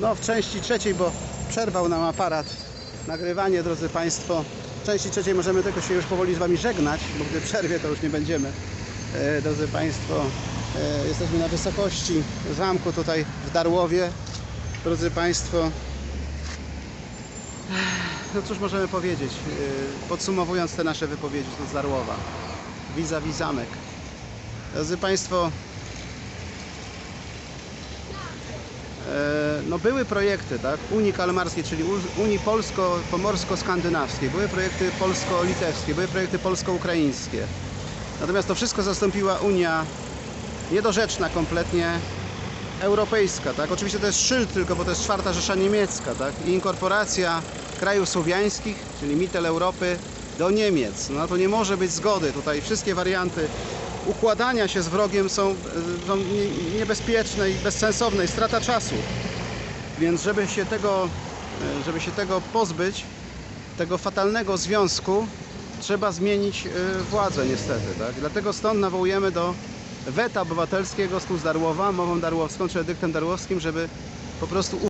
No w części trzeciej, bo przerwał nam aparat nagrywanie, drodzy Państwo. W części trzeciej możemy tylko się już powoli z Wami żegnać, bo gdy przerwie to już nie będziemy. E, drodzy Państwo, e, jesteśmy na wysokości zamku tutaj w Darłowie. Drodzy Państwo, no cóż możemy powiedzieć, e, podsumowując te nasze wypowiedzi z Darłowa. Vis-a-vis zamek. Drodzy Państwo, E, no były projekty, tak, Unii Kalmarskiej, czyli Unii Polsko-Pomorsko-Skandynawskiej, były projekty polsko-litewskie, były projekty polsko-ukraińskie. Natomiast to wszystko zastąpiła Unia niedorzeczna kompletnie europejska, tak? Oczywiście to jest szyld tylko, bo to jest czwarta Rzesza Niemiecka, tak? I inkorporacja krajów słowiańskich, czyli Mittel Europy do Niemiec. No to nie może być zgody. Tutaj wszystkie warianty układania się z wrogiem są, e, są nie- niebezpieczne i bezsensowne i strata czasu. Więc żeby się tego, e, żeby się tego pozbyć, tego fatalnego związku, trzeba zmienić e, władzę niestety. Tak? Dlatego stąd nawołujemy do weta obywatelskiego z Darłowa, mową darłowską czy edyktem darłowskim, żeby po prostu